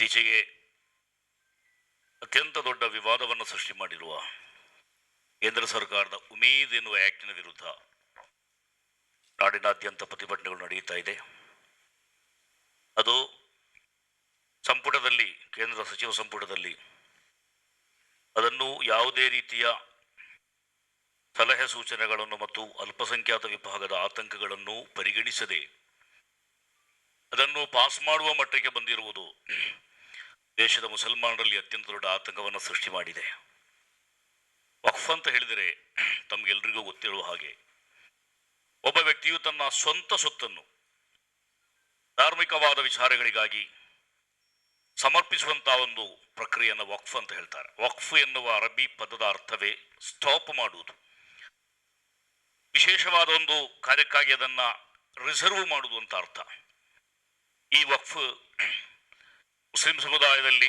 ಇತ್ತೀಚೆಗೆ ಅತ್ಯಂತ ದೊಡ್ಡ ವಿವಾದವನ್ನು ಸೃಷ್ಟಿ ಮಾಡಿರುವ ಕೇಂದ್ರ ಸರ್ಕಾರದ ಉಮೀದ್ ಎನ್ನುವ ಆಕ್ಟಿನ ವಿರುದ್ಧ ನಾಡಿನಾದ್ಯಂತ ಪ್ರತಿಭಟನೆಗಳು ನಡೆಯುತ್ತಾ ಇದೆ. ಅದು ಸಂಪುಟದಲ್ಲಿ, ಕೇಂದ್ರ ಸಚಿವ ಸಂಪುಟದಲ್ಲಿ ಅದನ್ನು ಯಾವುದೇ ರೀತಿಯ ಸಲಹೆ ಸೂಚನೆಗಳನ್ನು ಮತ್ತು ಅಲ್ಪಸಂಖ್ಯಾತ ವಿಭಾಗದ ಆತಂಕಗಳನ್ನು ಪರಿಗಣಿಸದೆ ಅದನ್ನು ಪಾಸ್ ಮಾಡುವ ಮಟ್ಟಕ್ಕೆ ಬಂದಿರುವುದು ದೇಶದ ಮುಸಲ್ಮಾನರಲ್ಲಿ ಅತ್ಯಂತ ದೊಡ್ಡ ಆತಂಕವನ್ನು ಸೃಷ್ಟಿ ಮಾಡಿದೆ. ವಕ್ಫ್ ಅಂತ ಹೇಳಿದರೆ ತಮಗೆಲ್ಲರಿಗೂ ಗೊತ್ತಿರುವ ಹಾಗೆ ಒಬ್ಬ ವ್ಯಕ್ತಿಯು ತನ್ನ ಸ್ವಂತ ಸೊತ್ತನ್ನು ಧಾರ್ಮಿಕವಾದ ವಿಚಾರಗಳಿಗಾಗಿ ಸಮರ್ಪಿಸುವಂತಹ ಒಂದು ಪ್ರಕ್ರಿಯೆಯನ್ನು ವಕ್ಫ್ ಅಂತ ಹೇಳ್ತಾರೆ. ವಕ್ಫ್ ಎನ್ನುವ ಅರಬಿ ಪದದ ಅರ್ಥವೇ ಸ್ಟಾಪ್ ಮಾಡುವುದು. ವಿಶೇಷವಾದ ಒಂದು ಕಾರ್ಯಕ್ಕಾಗಿ ಅದನ್ನ ರಿಸರ್ವ್ ಮಾಡುವುದು ಅಂತ ಅರ್ಥ. ಈ ವಕ್ಫ್ ಮುಸ್ಲಿಂ ಸಮುದಾಯದಲ್ಲಿ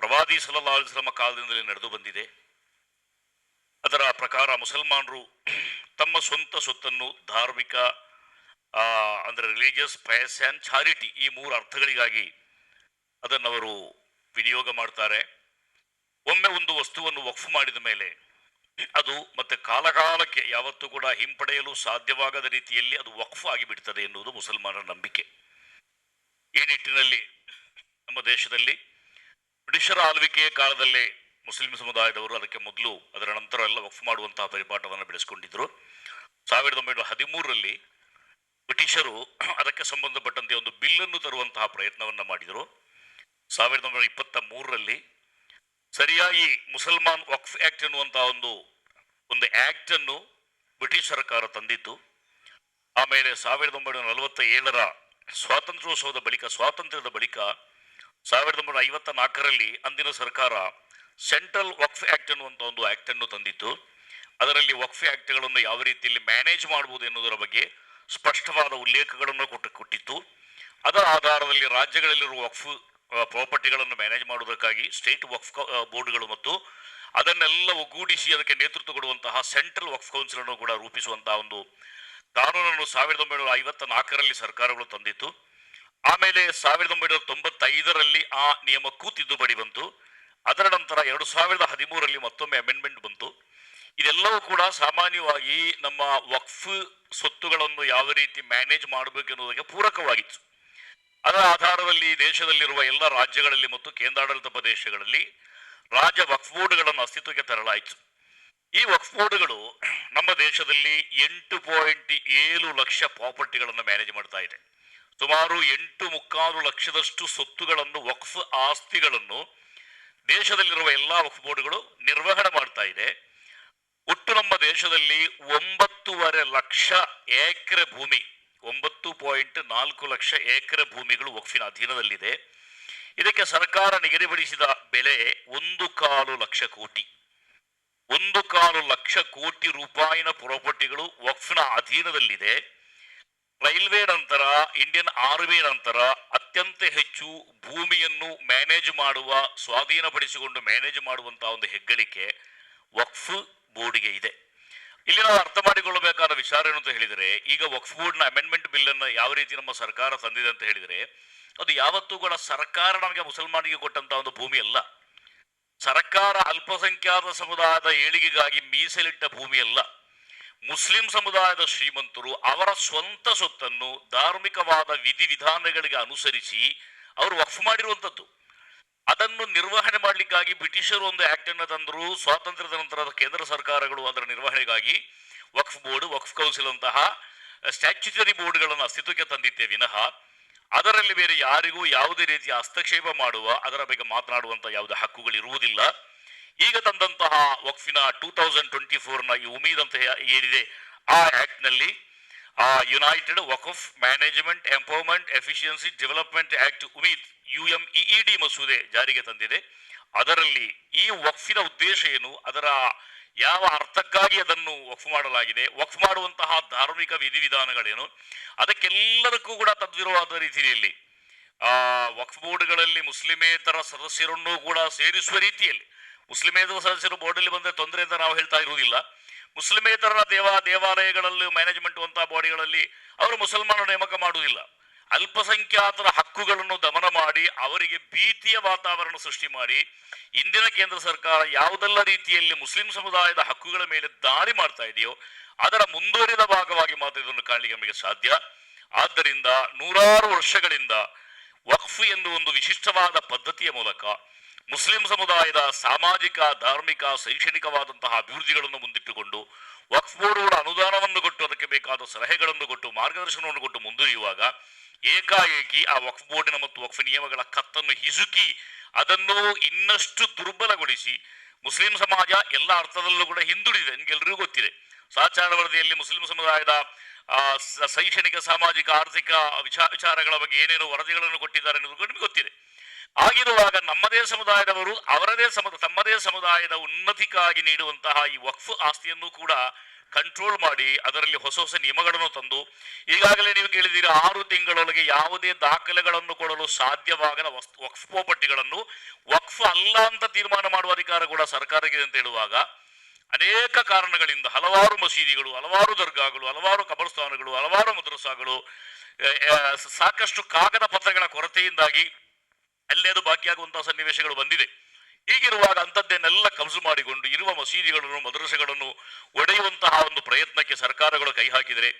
ಪ್ರವಾದಿ ಸಲಹಾ ಅಲಿಸ್ಲಮ ಕಾಲದಿಂದಲೇ ನಡೆದು ಬಂದಿದೆ. ಅದರ ಪ್ರಕಾರ ಮುಸಲ್ಮಾನರು ತಮ್ಮ ಸ್ವಂತ ಸೊತ್ತನ್ನು ಧಾರ್ಮಿಕ ಅಂದರೆ ರಿಲಿಜಿಯಸ್ ಪಯಸ್ ಆ್ಯಂಡ್ ಚಾರಿಟಿ ಈ ಮೂರು ಅರ್ಥಗಳಿಗಾಗಿ ಅದನ್ನು ಅವರು ವಿನಿಯೋಗ ಮಾಡ್ತಾರೆ. ಒಮ್ಮೆ ಒಂದು ವಸ್ತುವನ್ನು ವಕ್ಫ್ ಮಾಡಿದ ಮೇಲೆ ಅದು ಮತ್ತೆ ಕಾಲಕಾಲಕ್ಕೆ ಯಾವತ್ತೂ ಕೂಡ ಹಿಂಪಡೆಯಲು ಸಾಧ್ಯವಾಗದ ರೀತಿಯಲ್ಲಿ ಅದು ವಕ್ಫ್ ಆಗಿಬಿಡ್ತದೆ ಎನ್ನುವುದು ಮುಸಲ್ಮಾನರ ನಂಬಿಕೆ. ಈ ನಿಟ್ಟಿನಲ್ಲಿ ನಮ್ಮ ದೇಶದಲ್ಲಿ ಬ್ರಿಟಿಷರ ಆಳ್ವಿಕೆಯ ಕಾಲದಲ್ಲಿ ಮುಸ್ಲಿಂ ಸಮುದಾಯದವರು ಅದಕ್ಕೆ ಮೊದಲು ಅದರ ನಂತರ ಎಲ್ಲ ವಕ್ಫ್ ಮಾಡುವಂತಹ ಪರಿಪಾಠವನ್ನು ಬೆಳೆಸಿಕೊಂಡಿದ್ದರು ಸಾವಿರದ ಒಂಬೈನೂರ ಹದಿಮೂರರಲ್ಲಿ ಬ್ರಿಟಿಷರು ಅದಕ್ಕೆ ಸಂಬಂಧಪಟ್ಟಂತೆ ಒಂದು ಬಿಲ್ಲನ್ನು ತರುವಂತಹ ಪ್ರಯತ್ನವನ್ನು ಮಾಡಿದರು. ಸಾವಿರದ ಒಂಬೈನೂರ ಇಪ್ಪತ್ತ ಮೂರರಲ್ಲಿ ಸರಿಯಾಗಿ ಮುಸಲ್ಮಾನ್ ವಕ್ಫ್ ಆಕ್ಟ್ ಎನ್ನುವಂತಹ ಒಂದು ಒಂದು ಆಕ್ಟ್ ಅನ್ನು ಬ್ರಿಟಿಷ್ ಸರ್ಕಾರ ತಂದಿತ್ತು. ಆಮೇಲೆ ಸಾವಿರದ ಒಂಬೈನೂರ ನಲವತ್ತ ಏಳರ ಸ್ವಾತಂತ್ರ್ಯೋತ್ಸವದ ಬಳಿಕ, ಸ್ವಾತಂತ್ರ್ಯದ ಬಳಿಕ ಸಾವಿರದ ಒಂಬೈನೂರ ಐವತ್ತ ನಾಲ್ಕರಲ್ಲಿ ಅಂದಿನ ಸರ್ಕಾರ ಸೆಂಟ್ರಲ್ ವಕ್ಫ್ ಆಕ್ಟ್ ಅನ್ನುವಂಥ ಒಂದು ಆಕ್ಟ್ ಅನ್ನು ತಂದಿತ್ತು. ಅದರಲ್ಲಿ ವಕ್ಫ್ ಆಕ್ಟ್ಗಳನ್ನು ಯಾವ ರೀತಿಯಲ್ಲಿ ಮ್ಯಾನೇಜ್ ಮಾಡಬಹುದು ಎನ್ನುವುದರ ಬಗ್ಗೆ ಸ್ಪಷ್ಟವಾದ ಉಲ್ಲೇಖಗಳನ್ನು ಕೊಟ್ಟು, ಕೊಟ್ಟಿತ್ತು. ಅದರ ಆಧಾರದಲ್ಲಿ ರಾಜ್ಯಗಳಲ್ಲಿರುವ ವಕ್ಫ್ ಪ್ರಾಪರ್ಟಿಗಳನ್ನು ಮ್ಯಾನೇಜ್ ಮಾಡುವುದಕ್ಕಾಗಿ ಸ್ಟೇಟ್ ವಕ್ಫ್ ಬೋರ್ಡ್ಗಳು ಮತ್ತು ಅದನ್ನೆಲ್ಲ ಒಗ್ಗೂಡಿಸಿ ಅದಕ್ಕೆ ನೇತೃತ್ವ ಕೊಡುವಂತಹ ಸೆಂಟ್ರಲ್ ವಕ್ಫ್ ಕೌನ್ಸಿಲ್ ಅನ್ನು ಕೂಡ ರೂಪಿಸುವಂತಹ ಒಂದು ಕಾನೂನನ್ನು ಸಾವಿರದ ಒಂಬೈನೂರ ಐವತ್ತ ನಾಲ್ಕರಲ್ಲಿ ಸರ್ಕಾರಗಳು ತಂದಿತ್ತು. ಆಮೇಲೆ ಸಾವಿರದ ಒಂಬೈನೂರ ತೊಂಬತ್ತೈದರಲ್ಲಿ ಆ ನಿಯಮಕ್ಕೂ ತಿದ್ದುಪಡಿ ಬಂತು. ಅದರ ನಂತರ ಎರಡು ಸಾವಿರದ ಹದಿಮೂರರಲ್ಲಿ ಮತ್ತೊಮ್ಮೆ ಅಮೆಂಡ್ಮೆಂಟ್ ಬಂತು. ಇದೆಲ್ಲವೂ ಕೂಡ ಸಾಮಾನ್ಯವಾಗಿ ನಮ್ಮ ವಕ್ಫ್ ಸ್ವತ್ತುಗಳನ್ನು ಯಾವ ರೀತಿ ಮ್ಯಾನೇಜ್ ಮಾಡಬೇಕು ಎನ್ನುವುದಕ್ಕೆ ಪೂರಕವಾಗಿತ್ತು. ಅದರ ಆಧಾರದಲ್ಲಿ ದೇಶದಲ್ಲಿರುವ ಎಲ್ಲ ರಾಜ್ಯಗಳಲ್ಲಿ ಮತ್ತು ಕೇಂದ್ರಾಡಳಿತ ಪ್ರದೇಶಗಳಲ್ಲಿ ರಾಜ್ಯ ವಕ್ಫ್ ಬೋರ್ಡ್ಗಳನ್ನು ಅಸ್ತಿತ್ವಕ್ಕೆ ತರಲಾಯಿತು. ಈ ವಕ್ಫ್ ಬೋರ್ಡ್ಗಳು ನಮ್ಮ ದೇಶದಲ್ಲಿ ಎಂಟು ಪಾಯಿಂಟ್ ಏಳು ಲಕ್ಷ ಪ್ರಾಪರ್ಟಿಗಳನ್ನು ಮ್ಯಾನೇಜ್ ಮಾಡ್ತಾ ಇದೆ. ಸುಮಾರು ಎಂಟು ಮುಕ್ಕಾಲು ಲಕ್ಷದಷ್ಟು ಸ್ವತ್ತುಗಳನ್ನು ವಕ್ಫ್ ಆಸ್ತಿಗಳನ್ನು ದೇಶದಲ್ಲಿರುವ ಎಲ್ಲ ವಕ್ಫ್ ಬೋರ್ಡ್ಗಳು ನಿರ್ವಹಣೆ ಮಾಡ್ತಾ ಇದೆ. ಒಟ್ಟು ನಮ್ಮ ದೇಶದಲ್ಲಿ ಒಂಬತ್ತೂವರೆ ಲಕ್ಷ ಎಕರೆ ಭೂಮಿ, ಒಂಬತ್ತು ಪಾಯಿಂಟ್ ನಾಲ್ಕು ಲಕ್ಷ ಎಕರೆ ಭೂಮಿಗಳು ವಕ್ಫಿನ ಅಧೀನದಲ್ಲಿದೆ. ಇದಕ್ಕೆ ಸರ್ಕಾರ ನಿಗದಿಪಡಿಸಿದ ಬೆಲೆ ಒಂದು ಕಾಲು ಲಕ್ಷ ಕೋಟಿ. ಒಂದು ಕಾಲು ಲಕ್ಷ ಕೋಟಿ ರೂಪಾಯಿನ ಪ್ರಾಪರ್ಟಿಗಳು ವಕ್ಫ್ನ ಅಧೀನದಲ್ಲಿದೆ. ರೈಲ್ವೆ ನಂತರ, ಇಂಡಿಯನ್ ಆರ್ಮಿ ನಂತರ ಅತ್ಯಂತ ಹೆಚ್ಚು ಭೂಮಿಯನ್ನು ಮ್ಯಾನೇಜ್ ಮಾಡುವ, ಸ್ವಾಧೀನಪಡಿಸಿಕೊಂಡು ಮ್ಯಾನೇಜ್ ಮಾಡುವಂತಹ ಒಂದು ಹೆಗ್ಗಳಿಕೆ ವಕ್ಫ್ ಬೋರ್ಡ್ಗೆ ಇದೆ. ಇಲ್ಲಿ ನಾವು ಅರ್ಥ ಮಾಡಿಕೊಳ್ಳಬೇಕಾದ ವಿಚಾರ ಏನು ಅಂತ ಹೇಳಿದರೆ, ಈಗ ವಕ್ಫ್ ಬೋರ್ಡ್ನ ಅಮೆಂಡ್ಮೆಂಟ್ ಬಿಲ್ ಅನ್ನು ಯಾವ ರೀತಿ ನಮ್ಮ ಸರ್ಕಾರ ತಂದಿದೆ ಅಂತ ಹೇಳಿದರೆ, ಅದು ಯಾವತ್ತೂ ಕೂಡ ಸರ್ಕಾರ ನಮಗೆ ಮುಸಲ್ಮಾನಿಗೆ ಕೊಟ್ಟಂತಹ ಒಂದು ಭೂಮಿ ಅಲ್ಲ. ಸರ್ಕಾರ ಅಲ್ಪಸಂಖ್ಯಾತ ಸಮುದಾಯದ ಏಳಿಗೆಗಾಗಿ ಮೀಸಲಿಟ್ಟ ಭೂಮಿಯಲ್ಲ. ಮುಸ್ಲಿಂ ಸಮುದಾಯದ ಶ್ರೀಮಂತರು ಅವರ ಸ್ವಂತ ಸೊತ್ತನ್ನು ಧಾರ್ಮಿಕವಾದ ವಿಧಿವಿಧಾನಗಳಿಗೆ ಅನುಸರಿಸಿ ಅವರು ವಕ್ಫ್ ಮಾಡಿರುವಂಥದ್ದು ಅದನ್ನು ನಿರ್ವಹಣೆ ಮಾಡಲಿಕ್ಕಾಗಿ ಬ್ರಿಟಿಷರು ಒಂದು ಆಕ್ಟ್ ಅನ್ನು ತಂದರು. ಸ್ವಾತಂತ್ರ್ಯದ ನಂತರದ ಕೇಂದ್ರ ಸರ್ಕಾರಗಳು ಅದರ ನಿರ್ವಹಣೆಗಾಗಿ ವಕ್ಫ್ ಬೋರ್ಡ್, ವಕ್ಫ್ ಕೌನ್ಸಿಲ್ ಅಂತಹ ಸ್ಟ್ಯಾಚ್ಯುಟರಿ ಬೋರ್ಡ್ಗಳನ್ನು ಅಸ್ತಿತ್ವಕ್ಕೆ ತಂದಿದ್ದೆ. ವಿನಃ ಅದರಲ್ಲಿ ಬೇರೆ ಯಾರಿಗೂ ಯಾವುದೇ ರೀತಿಯ ಹಸ್ತಕ್ಷೇಪ ಮಾಡುವ, ಅದರ ಬಗ್ಗೆ ಮಾತನಾಡುವಂತ ಯಾವುದೇ ಹಕ್ಕುಗಳಿರುವುದಿಲ್ಲ. ಈಗ ತಂದಂತಹ ವಕ್ಫಿನ ಟೂ ತೌಸಂಡ್ ಟ್ವೆಂಟಿ ಫೋರ್ನ ಈ ಉಮೀದ್ ಅಂತ ಏನಿದೆ, ಆ ಆಕ್ಟ್ನಲ್ಲಿ ಆ united Waqf management empowerment efficiency development act Umeed U M EED ಮಸೂದೆ ಜಾರಿಗೆ ತಂದಿದೆ. ಅದರಲ್ಲಿ ಈ ವಕ್ಫಿನ ಉದ್ದೇಶ ಏನು, ಅದರ ಯಾವ ಅರ್ಥಕ್ಕಾಗಿ ಅದನ್ನು ವಕ್ಫ್ ಮಾಡಲಾಗಿದೆ? ವಕ್ಫ್ ಮಾಡುವಂತಹ ಧಾರ್ಮಿಕ ವಿಧಿವಿಧಾನಗಳೇನು? ಅದಕ್ಕೆಲ್ಲದಕ್ಕೂ ಕೂಡ ತದ್ವಿರುವಾದ ರೀತಿಯಲ್ಲಿ, ಆ ವಕ್ಫ್ ಬೋರ್ಡ್ಗಳಲ್ಲಿ ಮುಸ್ಲಿಮೇತರ ಸದಸ್ಯರನ್ನು ಕೂಡ ಸೇರಿಸುವ ರೀತಿಯಲ್ಲಿ, ಮುಸ್ಲಿಮೇತರ ಸದಸ್ಯರು ಬೋರ್ಡಲ್ಲಿ ಬಂದರೆ ತೊಂದರೆ ಅಂತ ನಾವು ಹೇಳ್ತಾ ಇರುವುದಿಲ್ಲ. ಮುಸ್ಲಿಮೇತರ ದೇವ ದೇವಾಲಯಗಳಲ್ಲಿ ಮ್ಯಾನೇಜ್ಮೆಂಟ್ ಅಂತ ಬಾಡಿಗಳಲ್ಲಿ ಅವರು ಮುಸಲ್ಮಾನರು ನೇಮಕ ಮಾಡುವುದಿಲ್ಲ. ಅಲ್ಪಸಂಖ್ಯಾತರ ಹಕ್ಕುಗಳನ್ನು ದಮನ ಮಾಡಿ, ಅವರಿಗೆ ಭೀತಿಯ ವಾತಾವರಣ ಸೃಷ್ಟಿ ಮಾಡಿ, ಇಂದಿನ ಕೇಂದ್ರ ಸರ್ಕಾರ ಯಾವುದೆಲ್ಲ ರೀತಿಯಲ್ಲಿ ಮುಸ್ಲಿಂ ಸಮುದಾಯದ ಹಕ್ಕುಗಳ ಮೇಲೆ ದಾಳಿ ಮಾಡ್ತಾ ಇದೆಯೋ, ಅದರ ಮುಂದುವರಿದ ಭಾಗವಾಗಿ ಮಾತ್ರ ಇದನ್ನು ಕಾಣಲಿಕ್ಕೆ ನಮಗೆ ಸಾಧ್ಯ. ಆದ್ದರಿಂದ ನೂರಾರು ವರ್ಷಗಳಿಂದ ವಕ್ಫ್ ಎಂದು ಒಂದು ವಿಶಿಷ್ಟವಾದ ಪದ್ಧತಿಯ ಮೂಲಕ ಮುಸ್ಲಿಂ ಸಮುದಾಯದ ಸಾಮಾಜಿಕ, ಧಾರ್ಮಿಕ, ಶೈಕ್ಷಣಿಕವಾದಂತಹ ಅಭಿವೃದ್ಧಿಗಳನ್ನು ಮುಂದಿಟ್ಟುಕೊಂಡು ವಕ್ಫ್ ಬೋರ್ಡುಗಳ ಅನುದಾನವನ್ನು ಕೊಟ್ಟು ಅದಕ್ಕೆ ಬೇಕಾದ ಸಲಹೆಗಳನ್ನು ಕೊಟ್ಟು, ಮಾರ್ಗದರ್ಶನವನ್ನು ಕೊಟ್ಟು ಮುಂದುವರಿಯುವಾಗ ಏಕಾಏಕಿ ಆ ವಕ್ಫ್ ಬೋರ್ಡಿನ ಮತ್ತು ವಕ್ಫ್ ನಿಯಮಗಳ ಕತ್ತನ್ನು ಹಿಸುಕಿ ಅದನ್ನು ಇನ್ನಷ್ಟು ದುರ್ಬಲಗೊಳಿಸಿ ಮುಸ್ಲಿಂ ಸಮಾಜ ಎಲ್ಲ ಅರ್ಥದಲ್ಲೂ ಕೂಡ ಹಿಂದುಳಿದಿದೆ. ನಿಮಗೆಲ್ಲರಿಗೂ ಗೊತ್ತಿದೆ. ಸಾಚಾರ ವರದಿಯಲ್ಲಿ ಮುಸ್ಲಿಂ ಸಮುದಾಯದ ಶೈಕ್ಷಣಿಕ, ಸಾಮಾಜಿಕ, ಆರ್ಥಿಕ ವಿಚಾರ ವಿಚಾರಗಳ ಬಗ್ಗೆ ಏನೇನು ವರದಿಗಳನ್ನು ಕೊಟ್ಟಿದ್ದಾರೆ ಅನ್ನೋದು ನಿಮಗೆ ಗೊತ್ತಿದೆ. ಆಗಿರುವಾಗ ನಮ್ಮದೇ ಸಮುದಾಯದವರು ಅವರದೇ ಸಮುದ, ತಮ್ಮದೇ ಸಮುದಾಯದ ಉನ್ನತಿಗಾಗಿ ನೀಡುವಂತಹ ಈ ವಕ್ಫ್ ಆಸ್ತಿಯನ್ನು ಕೂಡ ಕಂಟ್ರೋಲ್ ಮಾಡಿ, ಅದರಲ್ಲಿ ಹೊಸ ಹೊಸ ನಿಯಮಗಳನ್ನು ತಂದು, ಈಗಾಗಲೇ ನೀವು ಕೇಳಿದ್ದೀರಿ ಆರು ತಿಂಗಳೊಳಗೆ ಯಾವುದೇ ದಾಖಲೆಗಳನ್ನು ಕೊಡಲು ಸಾಧ್ಯವಾಗದ ವಕ್ಫ್ ಪಟ್ಟಿಗಳನ್ನು, ವಕ್ಫ್ ಅಲ್ಲ ಅಂತ ತೀರ್ಮಾನ ಮಾಡುವ ಅಧಿಕಾರ ಕೂಡ ಸರ್ಕಾರಕ್ಕೆ ಅಂತ ಹೇಳುವಾಗ, ಅನೇಕ ಕಾರಣಗಳಿಂದ ಹಲವಾರು ಮಸೀದಿಗಳು, ಹಲವಾರು ದರ್ಗಾಗಳು, ಹಲವಾರು ಕಬರ್ಸ್ಥಾನಗಳು, ಹಲವಾರು ಮದ್ರಸಾಗಳು ಸಾಕಷ್ಟು ಕಾಗದ ಪತ್ರಗಳ ಕೊರತೆಯಿಂದಾಗಿ, ಅಲ್ಲೇ ಅದು ಬಾಕಿಯಾಗುವಂತಹ ಸನ್ನಿವೇಶಗಳು ಬಂದಿದೆ. ಹೀಗಿರುವಾಗ ಅಂಥದ್ದನ್ನೆಲ್ಲ ಕಬ್ಜು ಮಾಡಿಕೊಂಡು ಇರುವ ಮಸೀದಿಗಳನ್ನು ಮದ್ರಸೆಗಳನ್ನು ಒಡೆಯುವಂತಹ ಒಂದು ಪ್ರಯತ್ನಕ್ಕೆ ಸರ್ಕಾರಗಳು ಕೈ ಹಾಕಿದರೆ